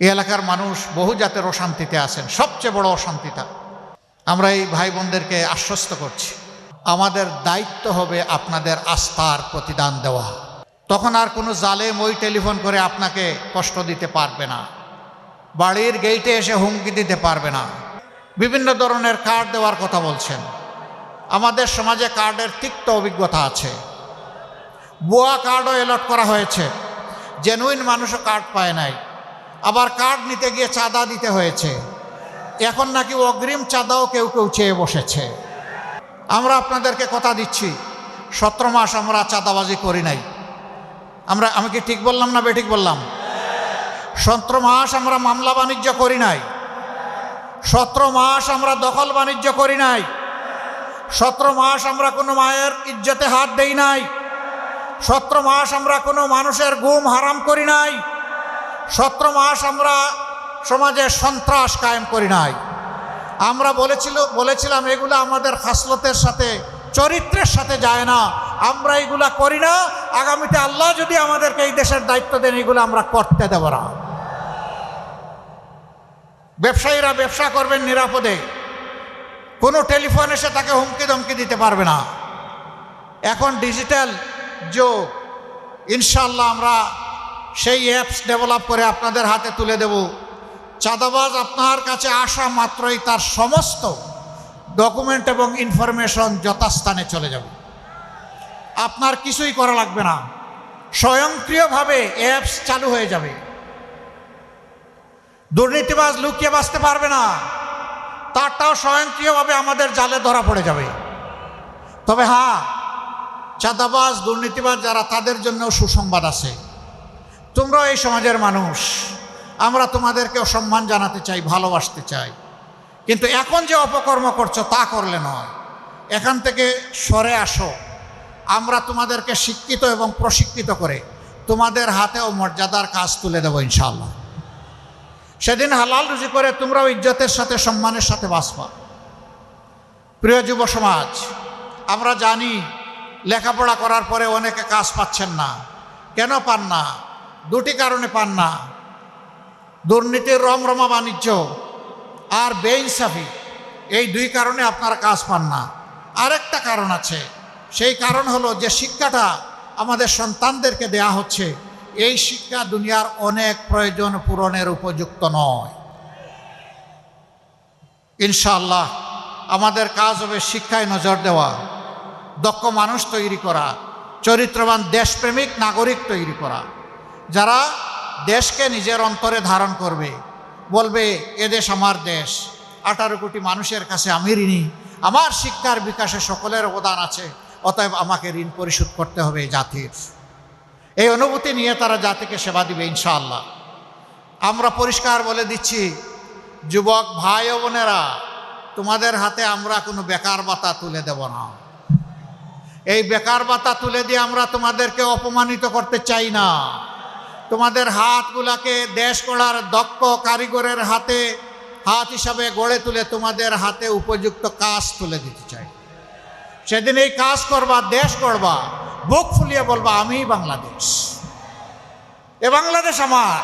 এই এলাকার মানুষ বহু জাতের অশান্তিতে আছেন। সবচেয়ে বড় অশান্তিটা আমরা এই ভাই বোনদেরকে আশ্বস্ত করছি। আমাদের দায়িত্ব হবে আপনাদের আস্থার প্রতিদান দেওয়া। তখন আর কোনো জালেম ওই টেলিফোন করে আপনাকে কষ্ট দিতে পারবে না। বাড়ির গেইটে এসে হুমকি দিতে পারবে না। বিভিন্ন ধরনের কার্ড দেওয়ার কথা বলছেন। আমাদের সমাজে কার্ডের তিক্ত অভিজ্ঞতা আছে। বুয়া কার্ডও এলট করা হয়েছে। জেনুইন মানুষও কার্ড পায় নাই। আবার কার্ড নিতে গিয়ে চাঁদা দিতে হয়েছে। এখন নাকি অগ্রিম চাঁদাও কেউ কেউ চেয়ে বসেছে। আমরা আপনাদেরকে কথা দিচ্ছি, সতেরো মাস আমরা চাঁদাবাজি করি নাই। আমরা, আমি কি ঠিক বললাম না বেঠিক বললাম? সতেরো মাস আমরা মামলা বাণিজ্য করি নাই। সতেরো মাস আমরা দখল বাণিজ্য করি নাই। সতেরো মাস আমরা কোনো মায়ের ইজ্জতে হাত দেই নাই। সতেরো মাস আমরা কোনো মানুষের গুম হারাম করি নাই। সতেরো মাস আমরা সমাজে সন্ত্রাস কায়েম করি নাই। আমরা বলেছিল, বলেছিলাম, এগুলো আমাদের খাসলতের সাথে, চরিত্রের সাথে যায় না। আমরা এগুলা করি না। আগামীতে আল্লাহ যদি আমাদেরকে এই দেশের দায়িত্ব দেন, এগুলো আমরা করতে দেব না। ব্যবসায়ীরা ব্যবসা করবেন নিরাপদে। কোনো টেলিফোন এসে তাকে হুমকি ধমকি দিতে পারবে না। এখন ডিজিটাল যোগ। ইনশাল্লাহ আমরা সেই অ্যাপস ডেভেলপ করে আপনাদের হাতে তুলে দেব। চাঁদাবাজ আপনার কাছে আসা মাত্রই তার সমস্ত ডকুমেন্ট এবং ইনফরমেশন যথাস্থানে চলে যাবে। আপনার কিছুই করা লাগবে না। স্বয়ংক্রিয়ভাবে অ্যাপস চালু হয়ে যাবে। দুর্নীতিবাজ লুকিয়ে বাঁচতে পারবে না। তারটাও স্বয়ংক্রিয়ভাবে আমাদের জালে ধরা পড়ে যাবে। তবে হ্যাঁ চাঁদাবাজ, দুর্নীতিবাজ যারা তাদের জন্য সুসংবাদ আছে। তোমরাও এই সমাজের মানুষ। আমরা তোমাদেরকেও সম্মান জানাতে চাই, ভালোবাসতে চাই। কিন্তু এখন যে অপকর্ম করছ তা করলে নয়। এখান থেকে সরে আসো। আমরা তোমাদেরকে শিক্ষিত এবং প্রশিক্ষিত করে তোমাদের হাতেও মর্যাদার কাজ তুলে দেবো ইনশাল্লাহ সেদিন হালাল রুজি করে তোমরাও ইজ্জতের সাথে, সম্মানের সাথে বাঁচবা প্রিয় যুব সমাজ, আমরা জানি লেখাপড়া করার পরে অনেকে কাজ পাচ্ছেন না। কেন পান না? দুটি কারণে পান না। দুর্নীতির রমরমা বাণিজ্য আর বেইনসাফি, এই দুই কারণে আপনারা কাজ পান না। আরেকটা কারণ আছে, সেই কারণ হলো যে শিক্ষাটা আমাদের সন্তানদেরকে দেয়া হচ্ছে, এই শিক্ষা দুনিয়ার অনেক প্রয়োজন পূরণের উপযুক্ত নয়। ইনশাল্লাহ আমাদের কাজ হবে শিক্ষায় নজর দেওয়া, দক্ষ মানুষ তৈরি করা, চরিত্রবান দেশপ্রেমিক নাগরিক তৈরি করা। যারা দেশকে নিজের অন্তরে ধারণ করবে, বলবে এদেশ আমার দেশ। আঠারো কোটি মানুষের কাছে আমি ঋণী। আমার শিক্ষার বিকাশে সকলের অবদান আছে। অতএব আমাকে ঋণ পরিশোধ করতে হবে জাতির। এই অনুভূতি নিয়ে তারা জাতিকে সেবা দিবে, ইনশাআল্লাহ। আমরা পরিষ্কার বলে দিচ্ছি, যুবক ভাই বোনেরা, তোমাদের হাতে আমরা কোনো বেকার ভাতা তুলে দেব না। এই বেকার ভাতা তুলে দিয়ে আমরা তোমাদেরকে অপমানিত করতে চাই না। তোমাদের হাতগুলাকে দেশ করার দক্ষ কারিগরের হাতে, হাত হিসাবে গড়ে তুলে তোমাদের হাতে উপযুক্ত কাজ তুলে দিতে চাই। সেদিন এই কাজ করবা, দেশ গড়বা, বুক ফুলিয়ে বলবা, আমি বাংলাদেশ। এ বাংলাদেশ আমার।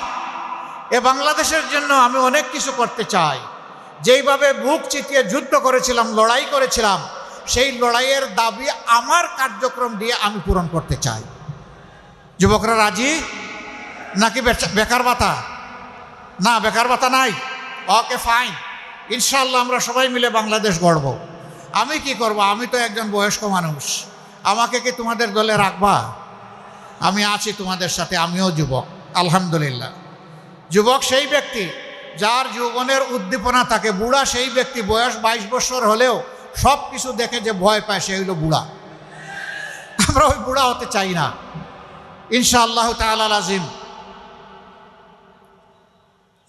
এ বাংলাদেশের জন্য আমি অনেক কিছু করতে চাই। যেইভাবে বুক চিতিয়ে যুদ্ধ করেছিলাম, লড়াই করেছিলাম, সেই লড়াইয়ের দাবি আমার কার্যক্রম দিয়ে আমি পূরণ করতে চাই। যুবকরা রাজি? নাকি বেকার ভাতা? না, বেকার ভাতা নাই। ওকে ফাইন ইনশাল্লাহ আমরা সবাই মিলে বাংলাদেশ গড়ব। আমি কি করব? আমি তো একজন বয়স্ক মানুষ। আমাকে কি তোমাদের দলে রাখবা? আমি আছি তোমাদের সাথে, আমিও যুবক। আলহামদুলিল্লাহ। যুবক সেই ব্যক্তি যার যৌবনের উদ্দীপনা থাকে, বুড়া সেই ব্যক্তি বয়স বাইশ বছর হলেও সব কিছু দেখে যে ভয় পায়, সে হইল বুড়া। আমরা ওই বুড়া হতে চাই না। ইনশাআল্লাহ তাআলা আজিম।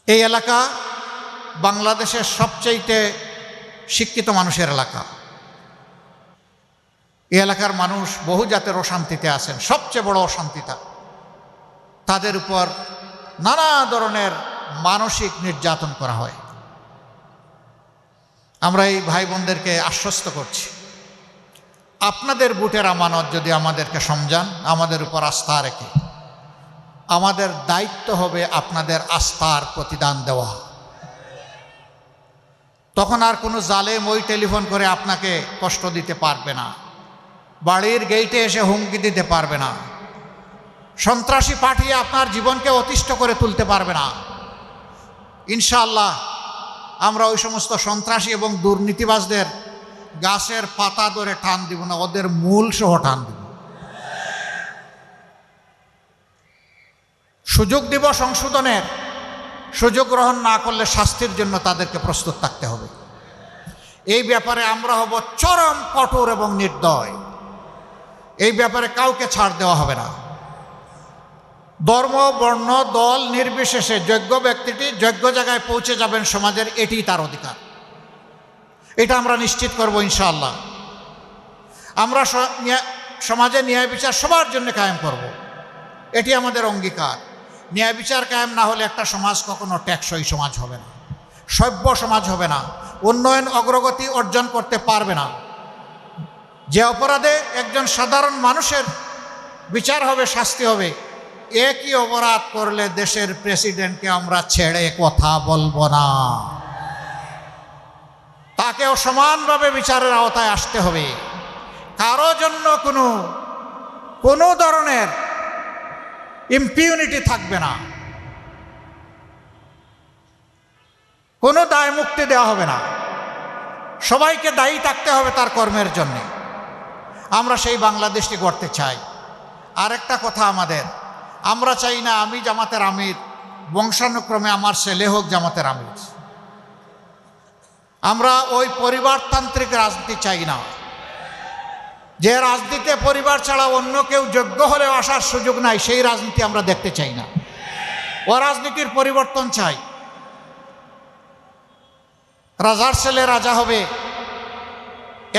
এই এলাকা বাংলাদেশের সবচাইতে শিক্ষিত মানুষের এলাকা। এই এলাকার মানুষ বহু জাতের অশান্তিতে আছেন, সবচেয়ে বড় অশান্তিটা। তাদের উপর নানা ধরনের মানসিক নির্যাতন করা হয়। আমরা এই ভাই বোনদেরকে আশ্বস্ত করছি। আপনাদের বুটের আমানত যদি আমাদেরকে সমঝান, আমাদের উপর আস্থা রেখে। আমাদের দায়িত্ব হবে আপনাদের আস্থার প্রতিদান দেওয়া। তখন আর কোনো জালেম ওই টেলিফোন করে আপনাকে কষ্ট দিতে পারবে না। বাড়ির গেইটে এসে হুমকি দিতে পারবে না। সন্ত্রাসী পাঠিয়ে আপনার জীবনকে অতিষ্ঠ করে তুলতে পারবে না। ইনশাআল্লাহ আমরা ওই সমস্ত সন্ত্রাসী এবং দুর্নীতিবাজদের গাছের পাতা ধরে টান দিব না, ওদের মূল সহ টান দিব। সুযোগ দিব সংশোধনের। সুযোগ গ্রহণ না করলে শাস্তির জন্য তাদেরকে প্রস্তুত থাকতে হবে। এই ব্যাপারে আমরা হব চরম কঠোর এবং নির্দয়। এই ব্যাপারে কাউকে ছাড় দেওয়া হবে না। ধর্ম, বর্ণ, দল নির্বিশেষে যোগ্য ব্যক্তিটি যোগ্য জায়গায় পৌঁছে যাবেন সমাজের এটি তার অধিকার। এটা আমরা নিশ্চিত করব ইনশাআল্লাহ। আমরা সমাজে ন্যায় বিচার সবার জন্য কায়েম করব। এটি আমাদের অঙ্গীকার। ন্যায় বিচার কায়েম না হলে একটা সমাজ কখনো টেকসই সমাজ হবে না, সভ্য সমাজ হবে না, উন্নয়ন অগ্রগতি অর্জন করতে পারবে না। যে অপরাধে একজন সাধারণ মানুষের বিচার হবে, শাস্তি হবে, একই অপরাধ করলে দেশের প্রেসিডেন্টকে আমরা ছেড়ে কথা বলব না। তাকেও সমানভাবে বিচারের আওতায় আসতে হবে। কারও জন্য কোনো কোনো ধরনের ইম্পিউনিটি থাকবে না। কোনো দায় মুক্তি দেওয়া হবে না। সবাইকে দায়ী থাকতে হবে তার কর্মের জন্য। আমরা সেই বাংলাদেশটি গড়তে চাই। আরেকটা কথা আমাদের, আমরা চাই না আমি জামাতের আমির, বংশানুক্রমে আমার ছেলে হোক জামাতের আমির। আমরা ওই পরিবারতান্ত্রিক রাজনীতি চাই না। যে রাজনীতিতে পরিবার ছাড়া অন্য কেউ যোগ্য হলেও আসার সুযোগ নাই, সেই রাজনীতি আমরা দেখতে চাই না। ও রাজনীতির পরিবর্তন চাই। রাজার ছেলে রাজা হবে,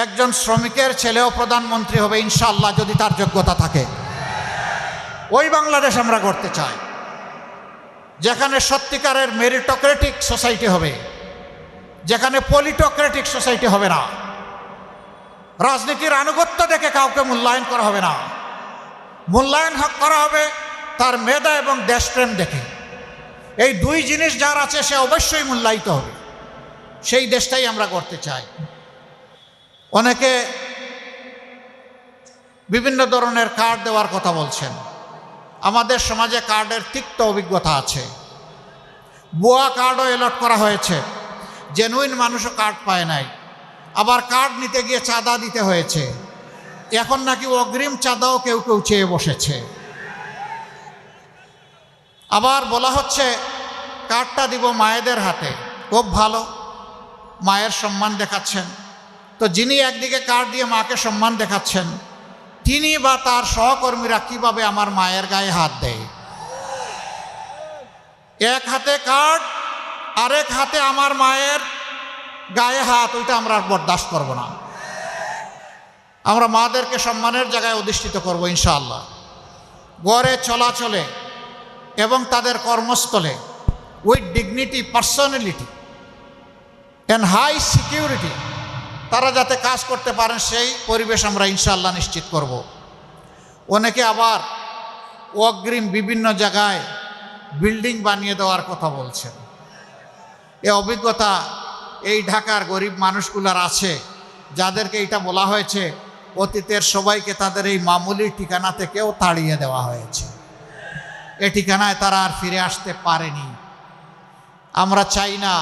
একজন শ্রমিকের ছেলেও প্রধানমন্ত্রী হবে ইনশাল্লাহ যদি তার যোগ্যতা থাকে। ওই বাংলাদেশ আমরা করতে চাই, যেখানে সত্যিকারের মেরিটোক্রেটিক সোসাইটি হবে, যেখানে পলিটোক্রেটিক সোসাইটি হবে না। রাজনীতির আনুগত্য দেখে কাউকে মূল্যায়ন করা হবে না। মূল্যায়ন করা হবে তার মেধা এবং দেশপ্রেম দেখে। এই দুই জিনিস যার আছে সে অবশ্যই মূল্যায়িত হবে। সেই দেশটাই আমরা করতে চাই। অনেকে বিভিন্ন ধরনের কার্ড দেওয়ার কথা বলছেন। আমাদের সমাজে কার্ডের তিক্ত অভিজ্ঞতা আছে। বোয়া কার্ডও এলট করা হয়েছে। জেনুইন মানুষও কার্ড পায় নাই। আবার কার্ড নিতে গিয়ে চাঁদা দিতে হয়েছে। এখন নাকি অগ্রিম চাঁদাও কেউ কেউ চেয়ে বসেছে। আবার বলা হচ্ছে, কার্ডটা দিব মায়েদের হাতে। খুব ভালো, মায়ের সম্মান দেখাচ্ছেন। তো যিনি একদিকে কার্ড দিয়ে মাকে সম্মান দেখাচ্ছেন, তিনি বা তার সহকর্মীরা কীভাবে আমার মায়ের গায়ে হাত দেয়? এক হাতে কার্ড, আরেক হাতে আমার মায়ের গায়ে হাত, ওইটা আমরা আর বরদাস্ত করব না। আমরা মাদেরকে সম্মানের জায়গায় অধিষ্ঠিত করব, ইনশাআল্লাহ। গড়ে চলাচলে এবং তাদের কর্মস্থলে with dignity personality and high security তারা যাতে কাজ করতে পারেন, সেই পরিবেশ আমরা ইনশাআল্লাহ নিশ্চিত করব। অনেকে আবার অগ্রিম বিভিন্ন জায়গায় বিল্ডিং বানিয়ে দেওয়ার কথা বলছেন। এ অভিজ্ঞতা এই ঢাকার গরিব মানুষগুলার আছে, যাদেরকে এটা বলা হয়েছে, অতীতের সবাইকে তাদের এই মামুলি ঠিকানা থেকেও তাড়িয়ে দেওয়া হয়েছে। এ ঠিকানায় তারা আর ফিরে আসতে পারেনি। আমরা চাই না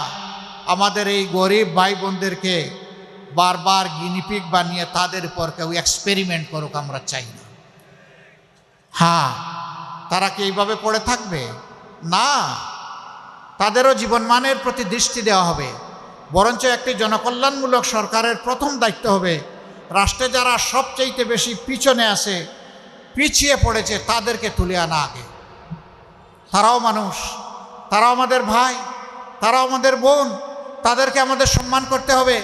আমাদের এই গরিব ভাই বোনদেরকে বারবার গিনিপিক বানিয়ে তাদের উপর কেউ এক্সপেরিমেন্ট করুক, আমরা চাই না। হ্যাঁ তারা কি এইভাবে পড়ে থাকবে? না, তাদেরও জীবনমানের প্রতি দৃষ্টি দেওয়া হবে। বরঞ্চ একটি জনকল্যাণমূলক সরকারের প্রথম দায়িত্ব হবে রাষ্ট্রে যারা সবচাইতে বেশি পিছনে আছে, পিছিয়ে পড়েছে তাদেরকে তুলে আনা আগে। তারাও মানুষ, তারাও আমাদের ভাই, তারাও আমাদের বোন, তাদেরকে আমাদের সম্মান করতে হবে,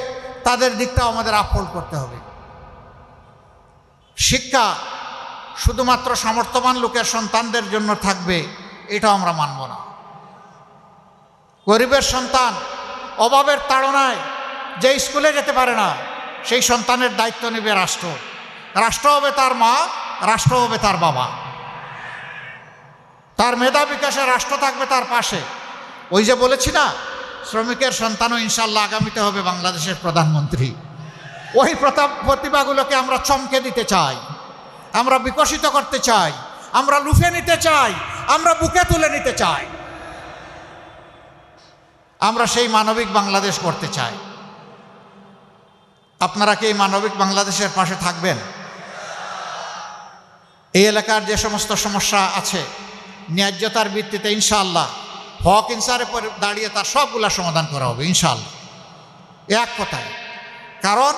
তাদের দিকটাও আমাদের আপহোল করতে হবে। শিক্ষা শুধুমাত্র সামর্থ্যবান লোকের সন্তানদের জন্য থাকবে, এটাও আমরা মানব না। গরিবের সন্তান অভাবের তাড়নায় যে স্কুলে যেতে পারে না, সেই সন্তানের দায়িত্ব নেবে রাষ্ট্র। রাষ্ট্র হবে তার মা, রাষ্ট্র হবে তার বাবা। তার মেধা বিকাশে রাষ্ট্র থাকবে তার পাশে। ওই যে বলেছি না, শ্রমিকের সন্তানও ইনশাল্লাহ আগামীতে হবে বাংলাদেশের প্রধানমন্ত্রী। ওই প্রতাপ প্রতিভাগুলোকে আমরা চমকে দিতে চাই, আমরা বিকশিত করতে চাই, আমরা লুফে নিতে চাই, আমরা বুকে তুলে নিতে চাই। আমরা সেই মানবিক বাংলাদেশ করতে চাই। আপনারা কি এই মানবিক বাংলাদেশের পাশে থাকবেন? এই এলাকার যে সমস্ত সমস্যা আছে, ন্যায্যতার ভিত্তিতে ইনশাআল্লাহ হক ইনসারে দাঁড়িয়ে তার সবগুলা সমাধান করা হবে ইনশাআল্লাহ। এক কথায়, কারণ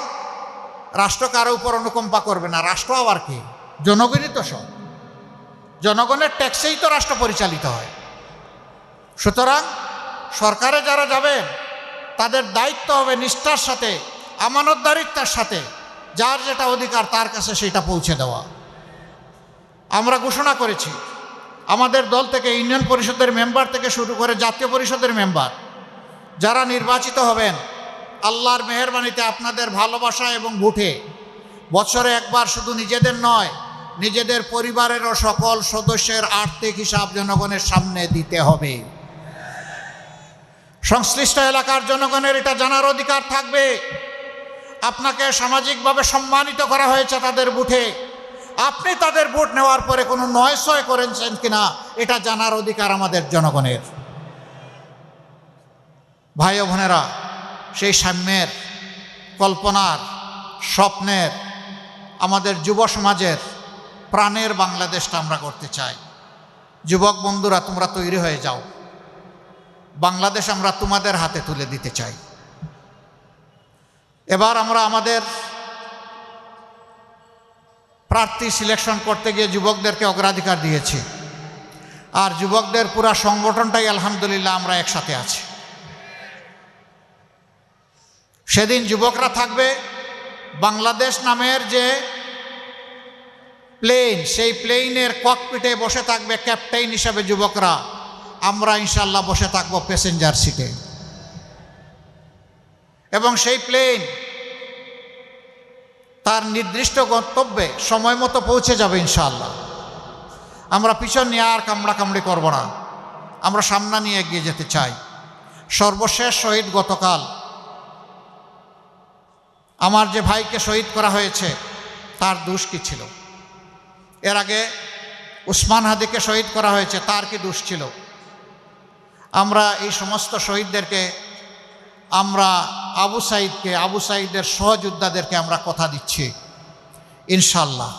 রাষ্ট্র কারও উপর অনুকম্পা করবে না। রাষ্ট্র আবার কি? জনগণই তো সব জনগণের ট্যাক্সেই তো রাষ্ট্র পরিচালিত হয়। সুতরাং সরকারে যারা যাবেন, তাদের দায়িত্ব হবে নিষ্ঠার সাথে, আমানতদারিত্বের সাথে, যার যেটা অধিকার তার কাছে সেটা পৌঁছে দেওয়া। আমরা ঘোষণা করেছি, আমাদের দল থেকে ইউনিয়ন পরিষদের মেম্বার থেকে শুরু করে জাতীয় পরিষদের মেম্বার, যারা নির্বাচিত হবেন, আল্লাহর মেহরবানিতে আপনাদের ভালোবাসা এবং ভোটে, বছরে একবার শুধু নিজেদের নয়, নিজেদের পরিবারেরও সকল সদস্যের আর্থিক হিসাব জনগণের সামনে দিতে হবে। সংশ্লিষ্ট এলাকার জনগণের এটা জানার অধিকার থাকবে। আপনাকে সামাজিকভাবে সম্মানিত করা হয়েছে তাদের বুথে আপনি তাদের ভোট নেওয়ার পরে কোনো নয় ছয় করেছেন কিনা, এটা জানার অধিকার আমাদের জনগণের। ভাই বোনেরা, সেই সাম্যের, কল্পনার, স্বপ্নের, আমাদের যুব সমাজের প্রাণের বাংলাদেশটা আমরা করতে চাই। যুবক বন্ধুরা, তোমরা তৈরি হয়ে যাও। বাংলাদেশ আমরা তোমাদের হাতে তুলে দিতে চাই। এবার আমরা আমাদের প্রার্থী সিলেকশন করতে গিয়ে যুবকদেরকে অগ্রাধিকার দিয়েছি। আর যুবকদের পুরা সংগঠনটাই আলহামদুলিল্লাহ আমরা একসাথে আছি। সেদিন যুবকরা থাকবে বাংলাদেশ নামের যে প্লেন, সেই প্লেনের ককপিটে বসে থাকবে ক্যাপ্টেন হিসাবে যুবকরা। আমরা ইনশাল্লাহ বসে থাকব প্যাসেঞ্জার সিটে এবং সেই প্লেন তার নির্দিষ্ট গন্তব্যে সময় মতো পৌঁছে যাবে ইনশাআল্লাহ। আমরা পিছন নিয়ে আর কামড়া কামড়ি করব না। আমরা সামনা নিয়ে এগিয়ে যেতে চাই। সর্বশেষ শহীদ গতকাল আমার যে ভাইকে শহীদ করা হয়েছে, তার দোষ কী ছিল? এর আগে উসমান হাদিকে শহীদ করা হয়েছে, তার কি দোষ ছিল? আমরা এই সমস্ত শহীদদেরকে, আমরা আবু সাইদকে, আবু সাইদের সহযোদ্ধাদেরকে আমরা কথা দিচ্ছি। ইনশাল্লাহ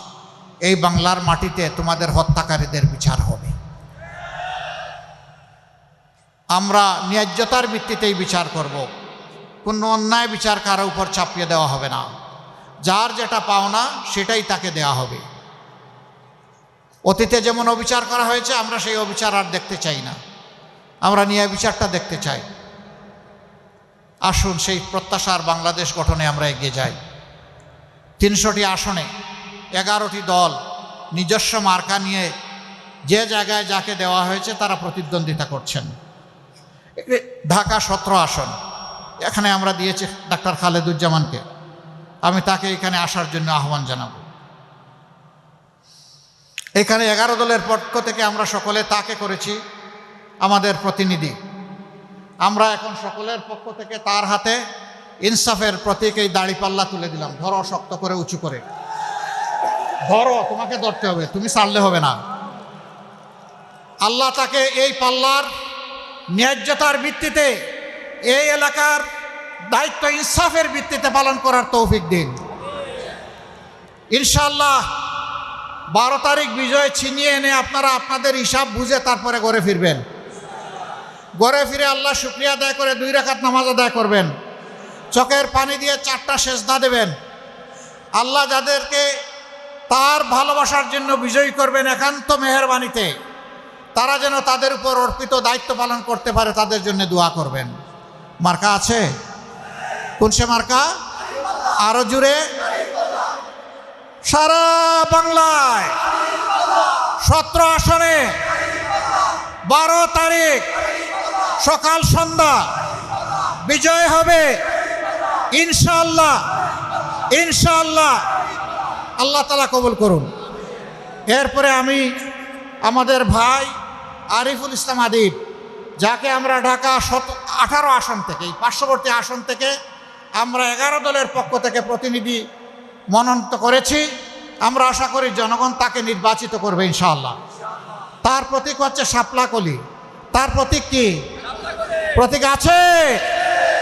এই বাংলার মাটিতে তোমাদের হত্যাকারীদের বিচার হবে। আমরা ন্যায্যতার ভিত্তিতেই বিচার করব। কোনো অন্যায় বিচার কারও উপর চাপিয়ে দেওয়া হবে না। যার যেটা পাওনা, সেটাই তাকে দেয়া হবে। অতীতে যেমন অবিচার করা হয়েছে, আমরা সেই অবিচার আর দেখতে চাই না। আমরা ন্যায় বিচারটা দেখতে চাই। আসুন সেই প্রত্যাশার বাংলাদেশ গঠনে আমরা এগিয়ে যাই। তিনশোটি আসনে এগারোটি দল নিজস্ব মার্কা নিয়ে যে জায়গায় যাকে দেওয়া হয়েছে তারা প্রতিদ্বন্দ্বিতা করছেন। ঢাকা সতেরো আসন। এখানে আমরা দিয়েছি ডাক্তার খালেদুজ্জামানকে। আমি তাকে এখানে আসার জন্য আহ্বান জানাব। এখানে এগারো দলের পক্ষ থেকে আমরা সকলে তাকে করেছি। আমাদের প্রতিনিধি। আমরা এখন সকলের পক্ষ থেকে তার হাতে ইনসাফের প্রতীক এই দাড়িপাল্লা তুলে দিলাম। ধরো, শক্ত করে, উঁচু করে। ধরো, তোমাকে ধরতে হবে, তুমি ছাড়লে হবে না। আল্লাহ তাকে এই পাল্লার ন্যায্যতার ভিত্তিতে এই এলাকার দায়িত্ব ইনসাফের ভিত্তিতে পালন করার তৌফিক দিন। ইনশাল্লাহ বারো তারিখ বিজয় ছিনিয়ে এনে আপনারা আপনাদের হিসাব বুঝে তারপরে ঘরে ফিরবেন। ঘরে ফিরে আল্লাহ শুক্রিয়া আদায় করে দুই রাখাত নামাজ আদায় করবেন। চোখের পানি দিয়ে চারটা সেজদা দেবেন। আল্লাহ যাদেরকে তার ভালোবাসার জন্য বিজয়ী করবেন একান্ত মেহরবানিতে, তারা যেন তাদের উপর অর্পিত দায়িত্ব পালন করতে পারে, তাদের জন্য দোয়া করবেন। মার্কা আছে? কোন সে মার্কা? আরও জুড়ে। সারা বাংলায় সতেরো আসনে বারো তারিখ সকাল সন্ধ্যা। বিজয় হবে। ইনশাল্লাহ ইনশাল্লাহ আল্লাহ তালা কবুল করুন। এরপরে আমি আমাদের ভাই আরিফুল ইসলাম আদিব, যাকে আমরা ঢাকা শত আঠারো আসন থেকে, এই পার্শ্ববর্তী আসন থেকে আমরা এগারো দলের পক্ষ থেকে প্রতিনিধি মনোনীত করেছি। আমরা আশা করি জনগণ তাকে নির্বাচিত করবে ইনশাআল্লাহ। তার প্রতীক হচ্ছে শাপলাকলি তার প্রতীক কি? প্রতীক আছে?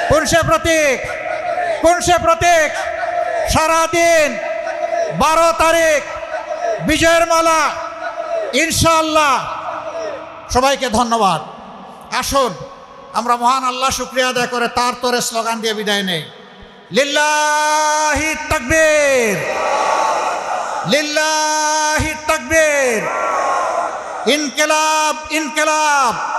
কোন সে প্রতীক? কোন সে প্রতীক? সারাদিন বারো তারিখ বিজয়ের মালা। ইনশাআল্লাহ। সবাইকে ধন্যবাদ। আসুন, আমরা মহান আল্লাহ শুক্রিয়া আদায় করে তার তোরে স্লোগান দিয়ে বিদায় নেই। লিল্লাহি তাকবীর। লিল্লাহি তাকবীর। ইনকিলাব ইনকিলাব।